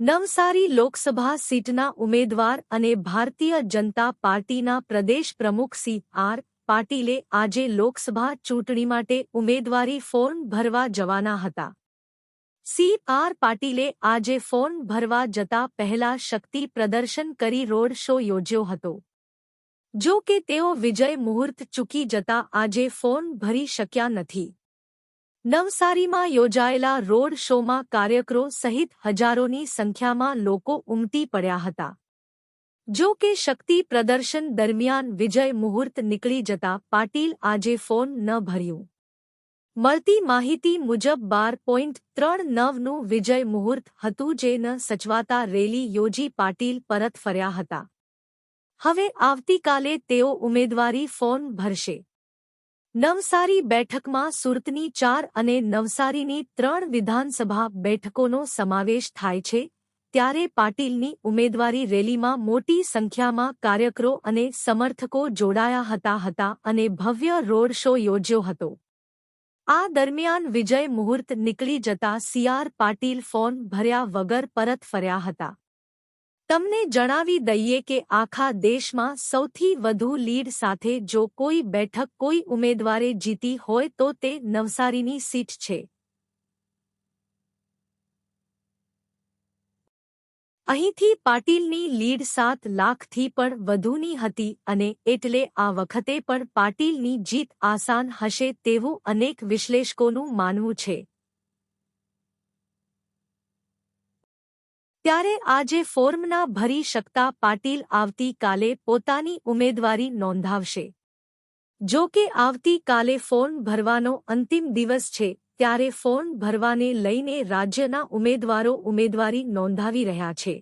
નવસારી લોકસભા સીટના ઉમેદવાર અને ભારતીય જનતા પાર્ટીના પ્રદેશ પ્રમુખ સી. આર. પાટીલે આજે લોકસભા ચૂંટણી માટે ઉમેદવારી ફોર્મ ભરવા જવાના હતા. સી. આર. પાટીલે આજે ફોર્મ ભરવા જતા પહેલા શક્તિ પ્રદર્શન કરી રોડ શો યોજ્યો હતો. જો કે તેઓ વિજય મુહૂર્ત ચૂકી જતા આજે ફોર્મ ભરી શક્યા નથી. નવસારીમાં યોજાયેલા રોડ શોમાં કાર્યકરો સહિત હજારોની સંખ્યામાં લોકો ઉમટી પડ્યા હતા. જો કે શક્તિ પ્રદર્શન દરમિયાન વિજય મુહૂર્ત નીકળી જતા પાટીલ આજે ફોન ન ભર્યું. મળતી માહિતી મુજબ બાર પોઈન્ટ ત્રણ નવનું વિજય મુહૂર્ત હતું જે ન સચવાતા રેલી યોજી પાટીલ પરત ફર્યા હતા. હવે આવતીકાલે તેઓ ઉમેદવારી ફોન ભરશે. નવસારી બેઠકમાં સુરતની ચાર અને નવસારીની ત્રણ વિધાનસભા બેઠકોનો સમાવેશ થાય છે, ત્યારે પાટીલની ઉમેદવારી રેલીમાં મોટી સંખ્યામાં કાર્યકરો અને સમર્થકો જોડાયા હતા હતા અને ભવ્ય રોડ શો યોજ્યો હતો. આ દરમિયાન વિજય મુહૂર્ત નીકળી જતા સીઆર પાટીલ ફોન ભર્યા વગર પરત ફર્યા હતા. તમને જણાવી દઈએ કે આખા દેશમાં સૌથી વધુ લીડ સાથે જો કોઈ બેઠક કોઈ ઉમેદવારે જીતી હોય તો તે નવસારીની સીટ છે. અહીંથી પાટીલની લીડ સાત લાખથી પણ વધુની હતી અને એટલે આ વખતે પણ પાટીલની જીત આસાન હશે તેવું અનેક વિશ્લેષકોનું માનવું છે. ત્યારે આજે ફોર્મના ભરી શકતા પાટીલ આવતીકાલે પોતાની ઉમેદવારી નોંધાવશે. જો કે આવતીકાલે ફોર્મ ભરવાનો અંતિમ દિવસ છે, ત્યારે ફોર્મ ભરવાને લઈને રાજ્યના ઉમેદવારો ઉમેદવારી નોંધાવી રહ્યા છે.